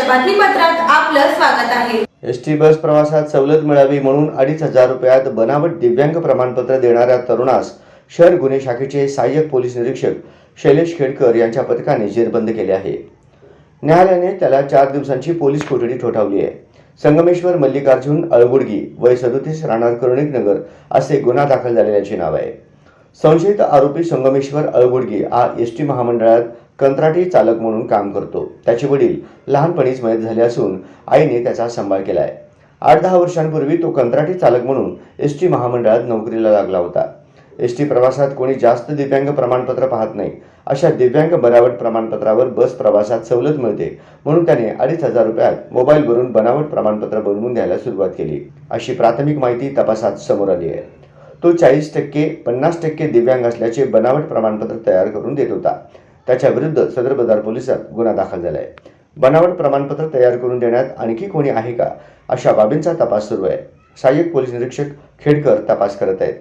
बातमीपत्रात आपलं स्वागत आहे. बस प्रवासात सवलत मिळावी म्हणून अडीच हजार रुपयात बनावट दिव्यांग प्रमाणपत्र देणाऱ्या तरुणास शहर गुन्हे शाखेचे सहाय्यक पोलीस निरीक्षक शैलेश खेडकर यांच्या पथकाने जेरबंद केले आहे. न्यायालयाने त्याला चार दिवसांची पोलीस कोठडी ठोठावली आहे. संगमेश्वर मल्लिकार्जुन अळगुडगी वय सदोतीस राहणार करुणिक नगर असे गुन्हा दाखल झालेल्याचे नाव आहे. संशयित आरोपी संगमेश्वर अळगुडगी हा एस टी महामंडळात कंत्राटी चालक म्हणून काम करतो. त्याचे वडील लहानपणीच मयत झाले असून आईने त्याचा सांभाळ केला आहे आठ दहा वर्षांपूर्वी तो कंत्राटी चालक म्हणून एस टी महामंडळात नोकरीला लागला होता. एस टी प्रवासात कोणी जास्त दिव्यांग प्रमाणपत्र पाहत नाही. अशा दिव्यांग बनावट प्रमाणपत्रावर बस प्रवासात सवलत मिळते म्हणून त्याने अडीच हजार रुपयात मोबाईलवरून बनावट प्रमाणपत्र बनवून द्यायला सुरुवात केली. अशी प्राथमिक माहिती तपासात समोर आली आहे. तो चाळीस टक्के पन्नास टक्के दिव्यांग असल्याचे बनावट प्रमाणपत्र तयार करून देत होता. त्याच्या विरुद्ध सदर बाजार पोलिसात गुन्हा दाखल झाला आहे बनावट प्रमाणपत्र तयार करून देण्यात आणखी कोणी आहे का? अशा बाबींचा तपास सुरू आहे. सहाय्यक पोलीस निरीक्षक खेडकर तपास करत आहेत.